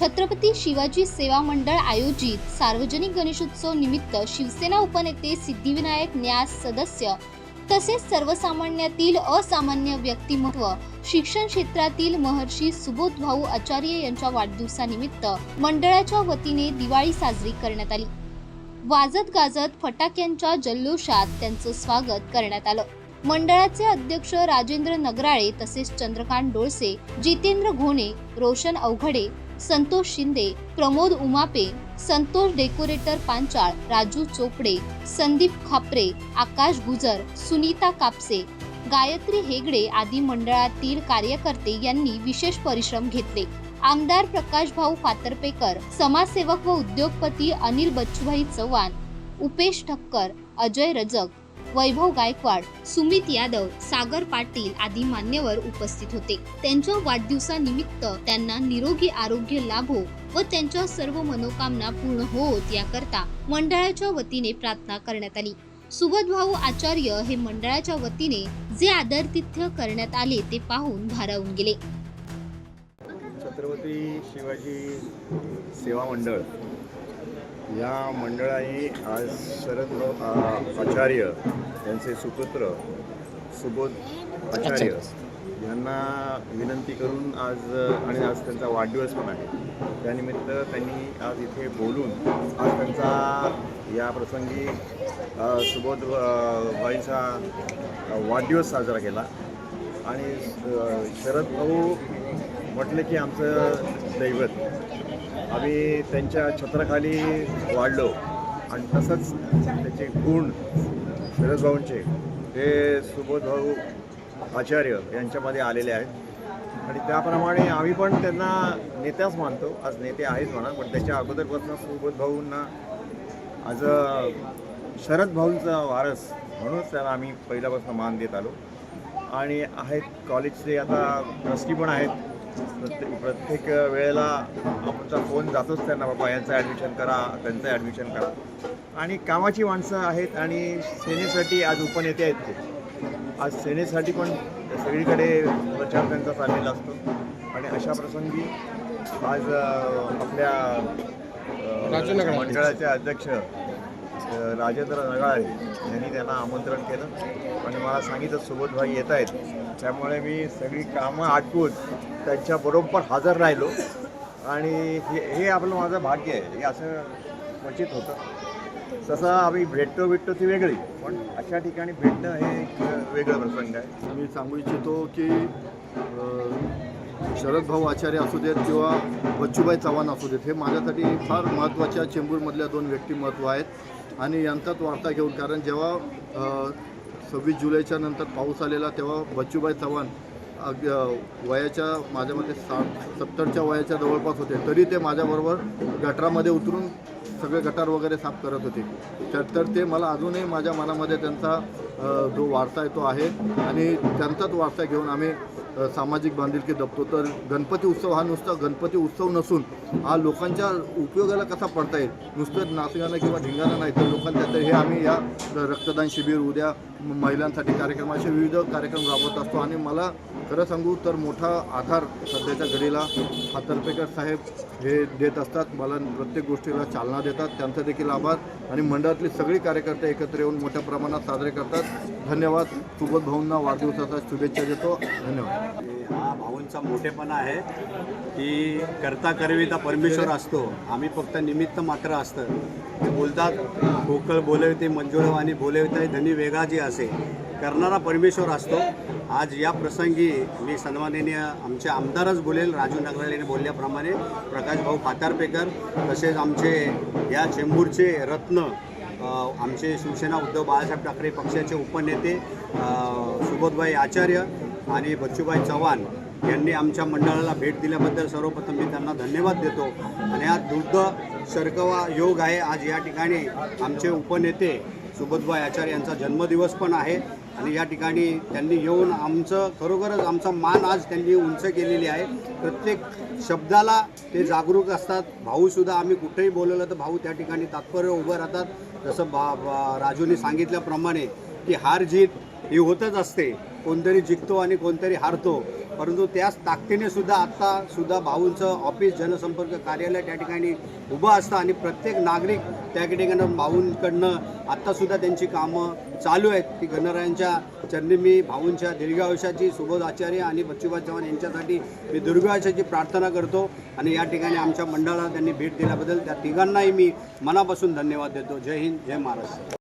छत्रपती शिवाजी सेवा मंडळ आयोजित सार्वजनिक गणेशोत्सव निमित्त शिवसेना उपनेते सिद्धिविनायक न्यास सदस्य तसेच सर्वसामान्यातील असामान्य व्यक्तिमत्व शिक्षण क्षेत्रातील महर्षी सुबोध भाऊ आचार्य यांच्या वाढदिवसानिमित्त मंडळाच्या वतीने दिवाळी साजरी करण्यात आली. वाजत गाजत फटाक्यांच्या जल्लोषात त्यांचं स्वागत करण्यात आलं. मंडळाचे अध्यक्ष राजेंद्र नगराळे तसेच चंद्रकांत डोळसे जितेंद्र घोणे रोशन अवघडे संतोष शिंदे प्रमोद उमापे संतोष डेकोरेटर पांचाळ राजू चोपडे संदीप खापरे आकाश गुजर सुनीता कापसे गायत्री हेगडे आदी मंडळातील कार्यकर्ते यांनी विशेष परिश्रम घेतले. आमदार प्रकाश भाऊ फातर्पेकर समाजसेवक व उद्योगपती अनिल बच्चूभाई चव्हाण उपेश ठक्कर अजय रजक वैभव गायकवाड सुमित यादव सागर पाटील आदी मान्यवर उपस्थित होते. त्यांच्या वाढदिवसानिमित्त त्यांना निरोगी आरोग्य लाभो व त्यांच्या सर्व मनोकामना पूर्ण होत याकरता मंडळाच्या वतीने प्रार्थना करण्यात आली. सुबोध भाऊ आचार्य हे मंडळाच्या वतीने जे आदरतिथ्य करण्यात आले ते पाहून भारावून गेले. छत्रपती शिवाजी सेवा मंडळ या मंडळाने आज शरद आचार्य यांचे सुपुत्र सुबोध आचार्य यांना विनंती करून आज आणि आज त्यांचा वाढदिवस पण आहे. त्यानिमित्त त्यांनी आज इथे बोलून आज त्यांचा या प्रसंगी सुबोध अ, वाढदिवस साजरा केला. आणि शरद भाऊ म्हटलं की आमचं दैवत. आम्ही त्यांच्या छत्राखाली वाढलो. आणि तसंच त्याचे गुण शरदभाऊंचे हे सुबोध भाऊ आचार्य यांच्यामध्ये आलेले आहेत. आणि त्याप्रमाणे आम्ही पण त्यांना नेत्याच मानतो. आज नेते आहेत म्हणा पण त्याच्या अगोदरपासून सुबोध भाऊंना आज शरदभाऊंचा शरद भाऊंचा वारस म्हणूनच त्याला आम्ही पहिल्यापासून मान देत आलो. आणि आहेत कॉलेजचे आता ट्रस्टी पण आहेत. प्रत्येक प्रत्येक वेळेला आमचा फोन जातोच त्यांना बाबा यांचं ॲडमिशन करा त्यांचं ॲडमिशन करा. आणि कामाची माणसं आहेत आणि सेनेसाठी आज उपनेते आहेत ते. आज सेनेसाठी पण सगळीकडे प्रचार त्यांचा चाललेला असतो. आणि अशा प्रसंगी आज आपल्या मंडळाचे अध्यक्ष राजेंद्र नगाळे यांनी त्यांना आमंत्रण केलं. आणि मला सांगितलं सोबतभाई येत आहेत. त्यामुळे मी सगळी कामं आटपून त्यांच्याबरोबर हजर राहिलो. आणि हे हे आपलं माझं भाग्य आहे. हे असं क्वचित होतं. तसं आम्ही भेटतो भेटतो ती वेगळी. पण अशा ठिकाणी भेटणं हे एक वेगळं प्रसंग आहे. मी सांगू इच्छितो की शरद भाऊ आचार्य असू देत किंवा बच्चूबाई चव्हाण असू देत हे माझ्यासाठी फार महत्त्वाच्या चेंबूरमधल्या दोन व्यक्तिमत्व आहेत. आणि यांचाच वार्ता घेऊन कारण जेव्हा सव्वीस जुलैच्या नंतर पाऊस आलेला तेव्हा बच्चूभाई चव्हाण अग- वयाच्या माझ्या मते साठ सत्तरच्या वयाच्या जवळपास होते. तरी ते माझ्याबरोबर गटारामध्ये उतरून सगळे गटार वगैरे साफ करत होते. तर तर ते मला अजूनही माझ्या मनामध्ये त्यांचा जो वारसा आहे तो आहे. आणि त्यांचाच वारसा घेऊन आम्ही सामाजिक बांधिलकी जपतो तर गणपती उत्सव हा नुसता गणपती उत्सव नसून हा लोकांच्या उपयोगाला कसा पडता येईल? नुसतं नाचगाणं किंवा ढिंगाणं नाही तर लोकांच्या तर हे आम्ही या रक्तदान शिबिर उद्या महिलांसाठी कार्यक्रम असे विविध कार्यक्रम राबवत असतो. आणि मला खरं सांगू तर मोठा आधार सध्याच्या घडीला हातर्पेकर साहेब हे देत असतात. मला प्रत्येक गोष्टीला चालना देतात. त्यांचा देखील आभार. आणि मंडळातली सगळी कार्यकर्ते एकत्र येऊन मोठ्या प्रमाणात साजरे करतात. धन्यवाद. सुबोध भाऊंना वाढदिवसाचा शुभेच्छा देतो. धन्यवाद. हा भाऊंचा मोठेपणा आहे की करता करविता परमेश्वर असतो. आम्ही फक्त निमित्त मात्र असतं. ते बोलतात कोकळ बोलवते मंजुळवाणी बोलवते धनी वेगाजी असे. करणारा परमेश्वर असतो. आज या प्रसंगी मी सन्माननीय आमचे आमदारच बोलेल राजू नगराळेने बोलल्याप्रमाणे प्रकाशभाऊ फातारपेकर तसेच आमचे या चेंबूरचे रत्न आमचे शिवसेना उद्धव बाळासाहेब ठाकरे पक्षाचे उपनेते सुबोधभाई आचार्य आणि बच्चूभाई चव्हाण यांनी आमच्या मंडळाला भेट दिल्याबद्दल सर्वप्रथम मी त्यांना धन्यवाद देतो. आणि हा दुग्ध शर्कवा योग आहे. आज या ठिकाणी आमचे उपनेते सुबोधभाई आचार्य यांचा जन्मदिवस पण आहे. आणि या ठिकाणी त्यांनी येऊन आमचं खरोखरच आमचा मान आज त्यांनी उंच केलेली आहे. प्रत्येक शब्दाला ते जागरूक असतात. भाऊसुद्धा आम्ही कुठेही बोलवलं तर भाऊ त्या ठिकाणी तात्पर्य उभं राहतात. जसं बा बा राजूने सांगितल्याप्रमाणे की हार जीत ही होतच असते. कोणतरी जिंकतो आणि कोणतरी हारतो. परंतु त्याच ताकदीने सुद्धा आत्ता सुद्धा भाऊंचं ऑफिस जनसंपर्क कार्यालय त्या ठिकाणी उभं असतं आणि प्रत्येक नागरिक त्या ठिकाणी भाऊंकडनं आत्तासुद्धा त्यांची कामं चालू आहेत. ती गणरायांच्या चरणी मी भाऊंच्या दीर्घायुष्याची सुबोध आचार्य आणि बच्चूबा चव्हाण यांच्यासाठी मी दीर्घायुष्याची प्रार्थना करतो आणि या ठिकाणी आमच्या मंडळाला त्यांनी भेट दिल्याबद्दल त्या तिघांनाही मी मनापासून धन्यवाद देतो. जय हिंद जय महाराष्ट्र.